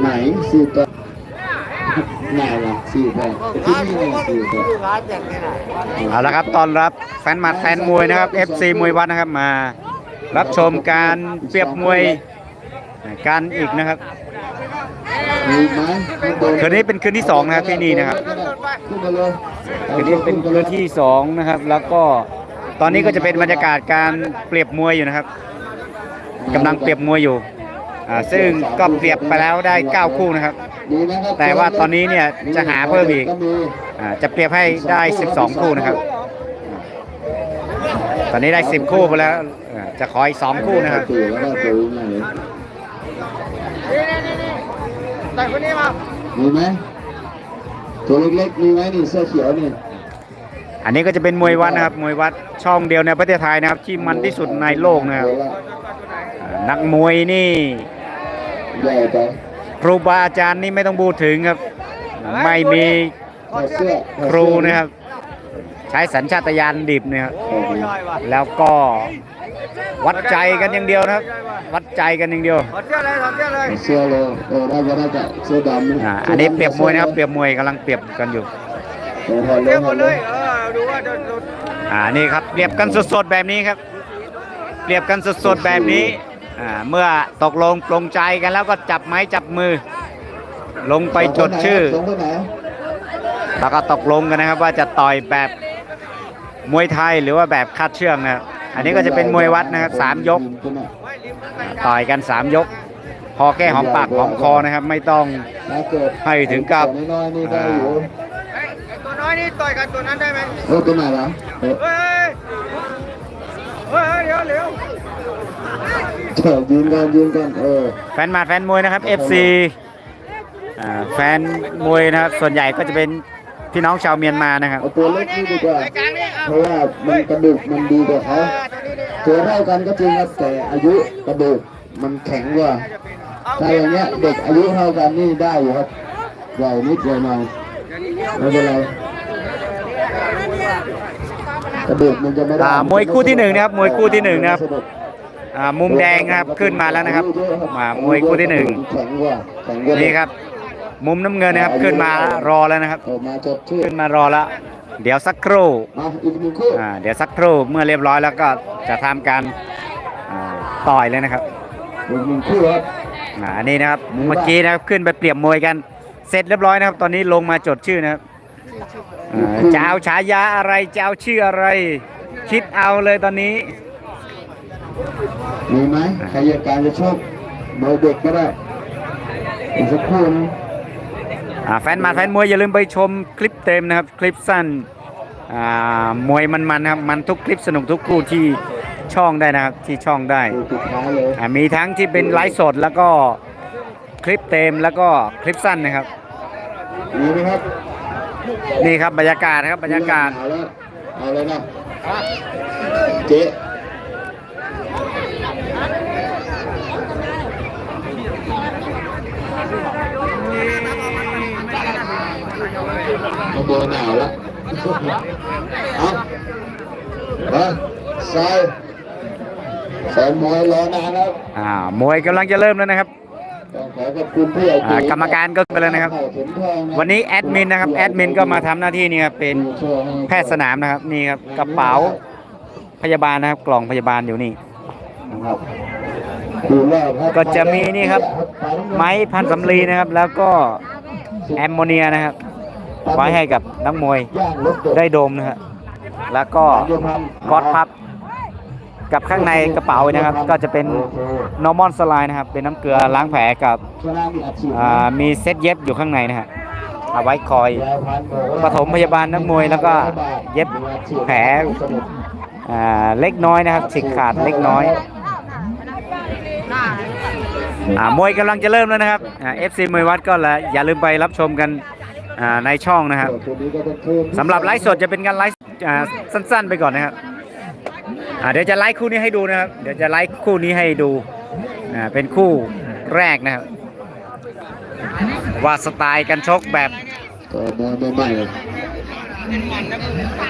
ไหนสี่ตัวไหนล่ะสี่ตัวที่นี่ไงสี่ตัวเอาละครับตอนรับแฟนหมัดแฟนมวยนะครับ FC มวยวัดนะครับมา รับชมการเปรียบมวยกันอีกนะครับมีไหมข้างบคืนนี้เป็นคืนที่สองนะครับที่นี่นะครับขึ้นมาเลยคืนนี้เป็นคืนที่สองนะครับ แล้วก็ตอนนี้ก็จะเป็นบรรยากาศการเปรียบมวยอยู่นะครับกำลังเปรียบมวยอยู่ อ่าซึ่งก็เปรียบไปแล้วได้ 9 คู่นะครับดีนะครับ แต่ว่าตอนนี้เนี่ยจะหาเพิ่มอีกมีอ่าจะเปรียบให้ได้ 12 คู่นะครับ ตอนนี้ได้ 10 คู่ไปแล้วอ่าจะขออีก 2 คู่นะครับตื่นแล้วก็ตื่นไหนมีไหมตัวเล็กๆมีไหมนี่เสื้อเขียวนี่อันนี้ก็จะเป็นมวยวัดนะครับ มวยวัดช่องเดียวในประเทศไทยนะครับ ที่มันที่สุดในโลกนะครับอ่านักมวยนี่ ใหญ่ไปครูบาอาจารย์นี่ไม่ต้องพูดถึงครับ ไม่มีถอดเสื้อถอดคเสื้อรูนะครับ ใช้สัญชาตญาณดิบนะครับแล้วก็วัดใจกันอย่างเดียวนะครับ วัดใจกันอย่างเดียวถอดเสื้อเลยเออได้ก็ได้แต่เสื้อดำนะอ่าอันนี้เปรียบมวยนะครับเปรียบมวยกำลังเปรียบกันอยู่ เออถอดเลยถอดเลยอ่านี่ครับเปรียบกันสดๆแบบนี้ครับ เปรียบกันสดๆแบบนี้อ่า เมื่อตกลงปลงใจกันแล้วก็จับไม้จับมือ ลงไปจดชื่อส่งไปไหนแล้วก็ตกลงกันนะครับว่าจะต่อยแบบมวยไทยหรือว่าแบบคาดเชือกนะครับอันนี้ก็จะเป็นมวยวัดนะครับสามยก ต่อยกันสามยก พอแค่หอมปากหอมคอนะครับ ไม่ต้องถ้าเกิดให้ถึงกับน้อยๆนี่ได้อยู่ตัวน้อยนี่ต่อยกันตัวนั้นได้ไหมเออตัวไหนล่ะ ยวยืนกันยืนกันเออแฟนหมาดแฟนมวยนะครับ FC อ่าแฟนมวยนะครับส่วนใหญ่ก็จะเป็นพี่น้องชาวเมียนมานะครับ เอาตัวเล็กนี่ดีกว่าไอ้กลางนี่เอาเพราะว่ามันกระดูกมันดีกว่าเขาตัวนี้นี่ตัวเท่ากันก็จริงครับแต่อายุกระดูกมันแข็งกว่าเอาถ้าอย่างเงี้ยเด็กอายุเท่ากันนี่ได้อยู่ครับใหญ่นิดใหญ่หน่อยไม่เป็นไรกระดูกมันจะไม่ได้อ่ามวยคู่ที่หนึ่งนะครับมวยคู่ที่หนึ่งนะครับอ่า มุมแดงครับขึ้นมาแล้วนะครับ มามวยคู่ที่หนึ่งนี่ครับ มุมน้ำเงินนะครับขึ้นมารอแล้วนะครับ ขึ้นมารอแล้วเดี๋ยวสักครู่เดี๋ยวสักครู่เมื่อเรียบร้อยแล้วก็จะทำการต่อยเลยนะครับอันนี้นะครับเมื่อกี้นะครับขึ้นไปเปรียบมวยกัน เสร็จเรียบร้อยนะครับ ตอนนี้ลงมาจดชื่อนะครับจะเอาฉายาอะไรจะเอาชื่ออะไร คิดเอาเลยตอนนี้ มีไหมใครอยากการจะชอบเบอร์เด็กก็ได้อีกสักคู่นึงอ่าแฟนหมาแฟนมวยอย่าลืมไปชมคลิปเต็มนะครับ คลิปสั้นอ่ามวยมันๆนะครับมันทุกคลิปสนุกทุกคู่ที่ช่องได้นะครับที่ช่องได้คู่สุดท้ายเลยอ่ามีทั้งที่เป็นไลฟ์สดแล้วก็คลิปเต็มแล้วก็คลิปสั้นนะครับมีไหมครับนี่ครับบรรยากาศนะครับบรรยากาศเอาแล้วเอาเลยนะเจ๊มาเบนหนาวแล้วเอาไปใส่แฟนมวยรอนานแล้วอ่ามวยกำลังจะเริ่มแล้วนะครับขอขอบคุณผู้ใหญ่อ่ากรรมการก็ไปแล้วนะครับ วันนี้แอดมินนะครับแอดมินก็มาทำหน้าที่นี่ครับเป็นแพทย์สนามนะครับนี่ครับกระเป๋าพยาบาลนะครับ กล่องพยาบาลอยู่นี่นะครับก็จะมีนี่ครับ ไม้พันสำลีนะครับ แล้วก็แอมโมเนียนะครับ ไว้ให้กับนักมวยได้โดมนะครับแล้วก็ก๊อตพับ กับข้างในกระเป๋านะครับ ก็จะเป็น normal slide นะครับ เป็นน้ำเกลือล้างแผลกับมีเซ็ตเย็บอยู่ข้างในนะฮะเอาไว้คอยปฐมพยาบาลนักมวยแล้วก็เย็บแผลเล็กน้อยนะครับฉีกขาดเล็กน้อยอมวยกำลังจะเริ่มแล้วนะครับเอ่า FC มวยวัดก็ละอย่าลืมไปรับชมกัน ในช่องนะครับสำหรับไลฟ์สดจะเป็นการไลฟ์อ่าสั้น ๆ ไปก่อนนะครับอ่าเดี๋ยวจะไลฟ์คู่นี้ให้ดูนะครับ เดี๋ยวจะไลฟ์คู่นี้ให้ดูอ่าเป็นคู่แรกนะครับ ว่าสไตล์การชกแบบก็มาใหม่ๆ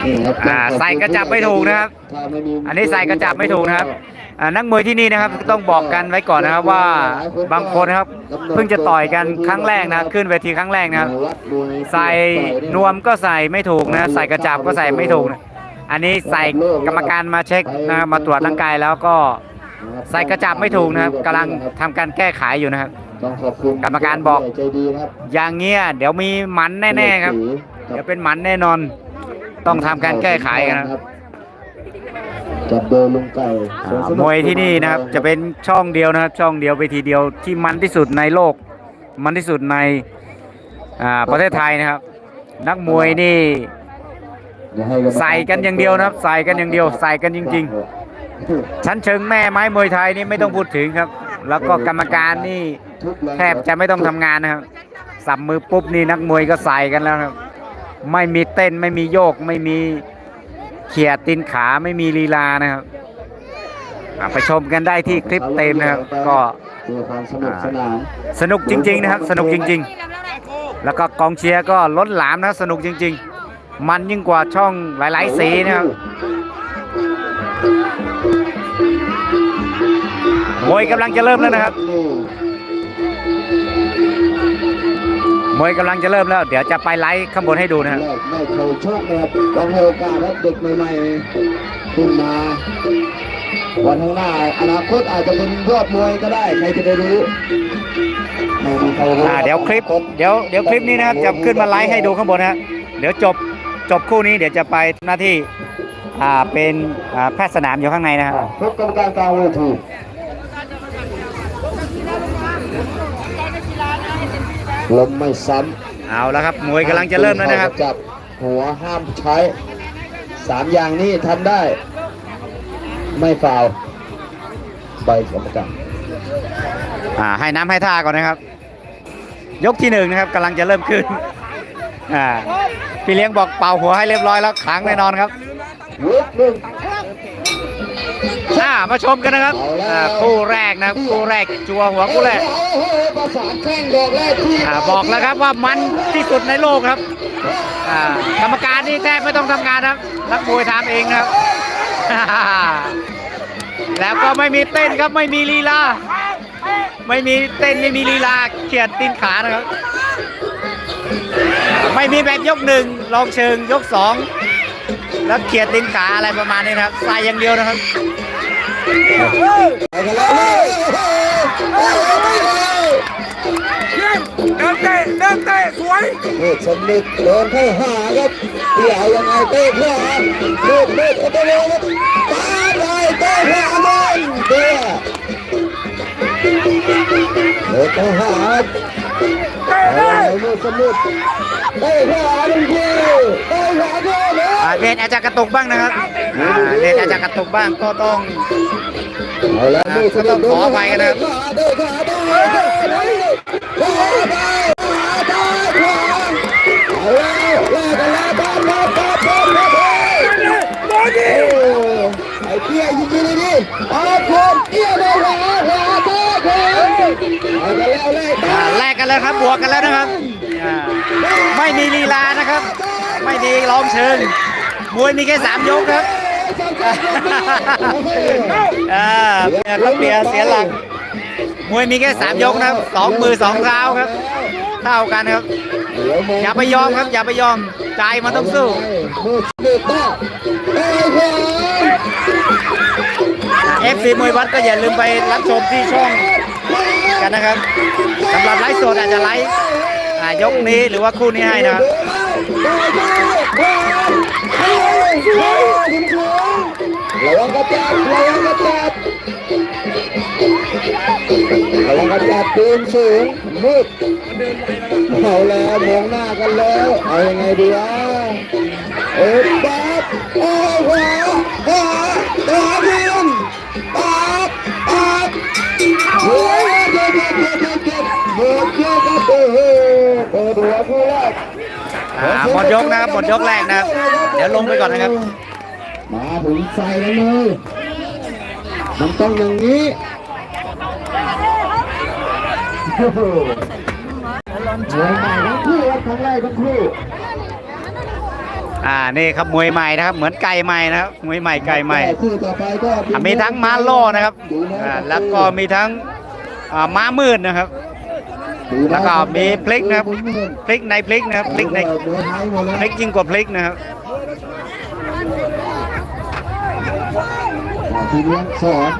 นี่ครับอ่าใส่กระจับไม่ถูกนะครับถ้าไม่มีอันนี้ใส่กระจับไม่ถูกนะครับอ่า นักมวยที่นี่นะครับต้องบอกกันไว้ก่อนนะครับว่าบางคนนะครับเพิ่งจะต่อยกันครั้งแรกนะขึ้นเวทีครั้งแรกนะใส่นวมก็ใส่ไม่ถูกนะใส่กระจับก็ใส่ไม่ถูกนะอันนี้ใส่กรรมการมาเช็คนะครับมาตรวจร่างกายแล้วก็ใส่กระจับไม่ถูกนะครับกำลังทำการแก้ไขอยู่นะครับกรรมการบอกอย่างเงี้ยเดี๋ยวมีหมันแน่ๆครับ เดี๋ยวเป็นหมันแน่นอน ต้องทำการแก้ไขกันนะครับ จับโดยลุงไก่อ่ามวยที่นี่นะครับจะเป็นช่องเดียวนะครับ ช่องเดียวเวทีเดียวที่มันที่สุดในโลก มันที่สุดในอ่าประเทศไทยนะครับ นักมวยนี่ อย่าให้รรมารใส่กันอย่างเดียวนะครับ ใส่กันอย่างเดียว ใส่กันจริง ๆ ชั้นเชิงแม่ไม้มวยไทยนี่ไม่ต้องพูดถึงครับ แล้วก็กรรมการนี่ทุกรงแทบจะไม่ต้องทำงานนะครับ สับมือปุ๊บนี่นักมวยก็ใส่กันแล้วครับ ไม่มีเต้นไม่มีโยกไม่มี เขี่ยตีนขาไม่มีลีลานะครับไปชมกันได้ที่คลิปเต็มนะครับ ก็สนุกสนานสนุกจริง ๆ นะครับ สนุกจริง ๆ แล้วก็กองเชียร์ก็ล้นหลามนะสนุกจริง ๆ มันยิ่งกว่าช่องหลาย ๆ สีนะครับมวยกำลังจะเริ่มแล้วนะครับ มวยกำลังจะเริ่มแล้ว เดี๋ยวจะไปไลฟ์ข้างบนให้ดูนะครับแรกไม่เคยชกนะครับต้องให้โอกาสครับเด็กใหม่ๆขึ้นมา วันข้างหน้าอนาคตอาจจะเป็นยอดมวยก็ได้ใครจะได้รู้ไม่มีใครรู้อ่าเดี๋ยวคลิปเดี๋ยวเดี๋ยวคลิปนี้นะครับจะขึ้นมาไลฟ์ให้ดูข้างบนนะฮะเดี๋ยวจบจบคู่นี้เดี๋ยวจะไปหน้าที่อ่าเป็นอ่าแพทย์สนามอยู่ข้างในนะครับพบกรรมการกลางเวที ลมไม่ซ้ำเอาแล้วครับมวยกำลังจะเริ่มแล้วนะครับจับหัวห้ามใช้สามอย่างนี้ทำได้ ไม่ฟาวล์ใบกรรมการอ่าให้น้ำให้ท่าก่อนนะครับ ยกที่หนึ่งนะครับกำลังจะเริ่มขึ้นอ่าพี่เลี้ยงบอกเป่าหัวให้เรียบร้อยแล้วขังแน่นอนครับยกหนึ่ง อ่ามาชมกันนะครับอ่าคู่แรกนะครับคู่แรกจัวหัวคู่แรกประสานแข้งดอกแรกที่อ่าบอกแล้วครับว่ามันที่สุดในโลกครับอ่ากรรมการนี่แทบไม่ต้องทำงานครับนักมวยทำเองนะครับแล้วก็ไม่มีเต้นครับไม่มีลีลาไม่มีเต้นไม่มีลีลาเขียดตีนขานะครับ ไม่มีแบบยกหนึ่งลองเชิงยกสองแล้วเขียดตีนขาอะไรประมาณนี้นะครับใส่อย่างเดียวนะครับ เดินเตะเดินเตะสวยเฮ้ยสนิทเดินเข้าหาครับเดี่ยวยังไงเตะขวาเตะเตะเตะเตะครับตาได้เตะขวาบอลเตะเตะเข้าหาอะไรมือสนิทเตะขวาหนึ่งทีเตะขวาเดียวเลยอ่าเน็ตอาจจะกระตุกบ้างนะครับอ่าเน็ตอาจจะกระตุกบ้างก็ต้อง เอาละมือสนิทขออภัยกันนะครับเตะขวาได้เตะขวาได้ขวาได้ขวาได้ขวาเอาแล้วแลกกันแล้วบอลบอลบอลบอลบอลบอดี้โอ้ไอ้เตี้ยยิงดีดีอาคนเตี้ยไปขวาขวาเตี้ยคนเอากันแล้วเลยอ่าแลกกันแล้วครับบวกกันแล้วนะครับอ่าไม่มีลีลานะครับ ไม่มีลองเชิงมวยมีแค่สามยกครับ อ่าเปียครับเปียเสียหลัก มวยมีแค่สามยกนะครับสองมือสองเท้าครับ เท่ากันครับ อย่าไปยอมครับ อย่าไปยอม ใจมันต้องสู้เอฟซีมวยวัดก็อย่าลืมไปรับชมที่ช่องกันนะครับสำหรับไลฟ์สดอาจจะไลฟ์ยกนี้หรือว่าคู่นี้ให้นะครับ ระวังกระจับระวังกระจับระวังกระจับตีนสูงมืดเอาแล้วมองหน้ากันแล้วเอายังไงดีวะเอ็ดบับโอ้ขวาขวาขวาเพียงปับปับโอ้ยเจ็บเจ็บเจ็บเจ็บเจ็บหมดยกครับโอ้โหเปิดหัวคู่แรก อ่าหมดยกนะครับหมดยกแรกนะครับ เดี๋ยวลงไปก่อนนะครับ มาถึงใส่แล้วเลยมันต้องอย่างนี้โอ้โหมวยใหม่ทั้งคู่ครับครั้งแรกทั้งคู่อ่านี่ครับมวยใหม่นะครับ เหมือนไก่ใหม่นะครับมวยใหม่ไก่ใหม่คู่ต่อไปก็อะมีทั้งม้าโล่นะครับอ่าแล้วก็มีทั้งอ่าม้ามืดนะครับ แล้วก็มีพลิกนะครับพลิกในพลิกนะครับพลิกในพลิกยิ่งกว่าพลิกนะครับทีนี้สอน